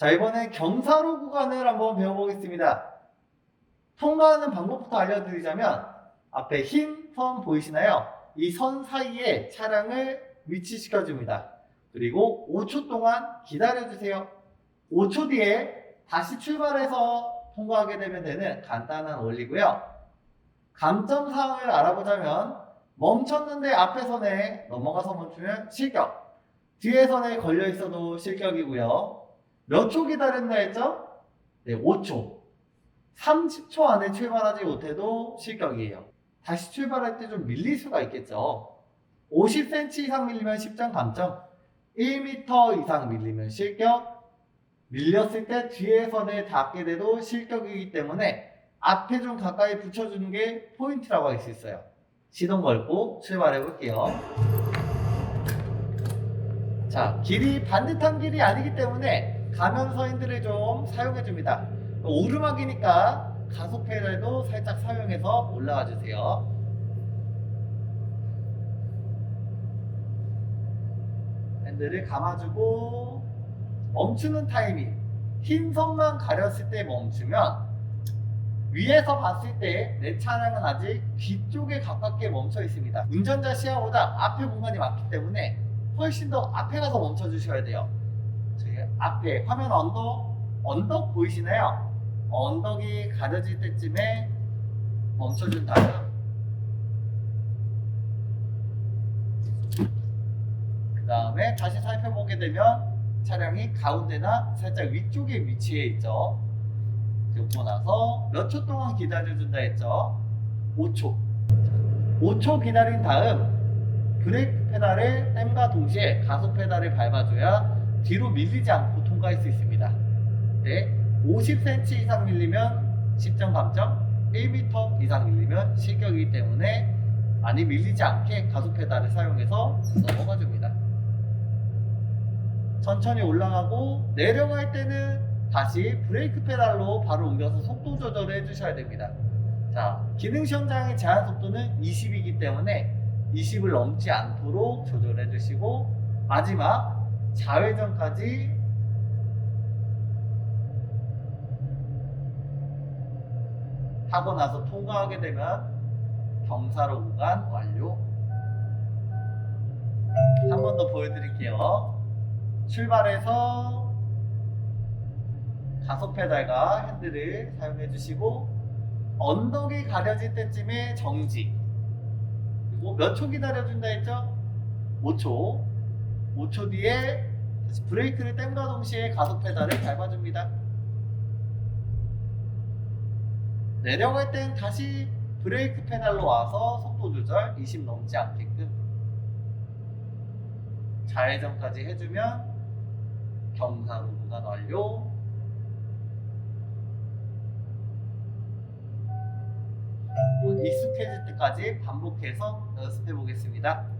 자, 이번엔 경사로 구간을 한번 배워보겠습니다. 통과하는 방법부터 알려드리자면 앞에 흰 선 보이시나요? 이 선 사이에 차량을 위치시켜 줍니다. 그리고 5초 동안 기다려주세요. 5초 뒤에 다시 출발해서 통과하게 되면 되는 간단한 원리고요. 감점 사항을 알아보자면 멈췄는데 앞에 선에 넘어가서 멈추면 실격. 뒤에 선에 걸려 있어도 실격이고요. 몇 초 기다린다 했죠? 네, 5초. 30초 안에 출발하지 못해도 실격이에요. 다시 출발할 때 좀 밀릴 수가 있겠죠. 50cm 이상 밀리면 10점 감점, 1m 이상 밀리면 실격, 밀렸을 때 뒤에 선에 닿게 돼도 실격이기 때문에 앞에 좀 가까이 붙여주는 게 포인트라고 할 수 있어요. 시동 걸고 출발해 볼게요. 자, 길이 반듯한 길이 아니기 때문에 가면 서인들을 좀 사용해 줍니다. 오르막이니까 가속 페달도 살짝 사용해서 올라가 주세요. 핸들을 감아주고 멈추는 타이밍 흰 선만 가렸을 때 멈추면 위에서 봤을 때 내 차량은 아직 뒤쪽에 가깝게 멈춰 있습니다. 운전자 시야보다 앞에 공간이 많기 때문에 훨씬 더 앞에 가서 멈춰 주셔야 돼요. 앞에 화면 언덕 언덕 보이시나요? 언덕이 가려질 때쯤에 멈춰준 다음 그 다음에 다시 살펴보게 되면 차량이 가운데나 살짝 위쪽에 위치해 있죠. 그리고 나서 몇 초 동안 기다려준다 했죠? 5초. 5초 기다린 다음 브레이크 페달을 땜과 동시에 가속 페달을 밟아줘야 뒤로 밀리지 않고 통과할 수 있습니다. 네, 50cm 이상 밀리면 10점 감점, 1m 이상 밀리면 실격이기 때문에 많이 밀리지 않게 가속 페달을 사용해서 넘어가 줍니다. 천천히 올라가고 내려갈 때는 다시 브레이크 페달로 바로 옮겨서 속도 조절을 해주셔야 됩니다. 자, 기능 시험장의 제한 속도는 20이기 때문에 20을 넘지 않도록 조절해 주시고 마지막 좌회전까지 하고 나서 통과하게 되면 경사로 구간 완료. 한 번 더 보여드릴게요. 출발해서 가속 페달과 핸들을 사용해 주시고 언덕이 가려질 때쯤에 정지. 그리고 몇 초 기다려준다 했죠? 5초. 5초 뒤에 다시 브레이크를 땜과 동시에 가속 페달을 밟아줍니다. 내려갈 땐 다시 브레이크 페달로 와서 속도 조절 20 넘지 않게끔 좌회전까지 해주면 경사로 구간 완료. 익숙해질 때까지 반복해서 연습해 보겠습니다.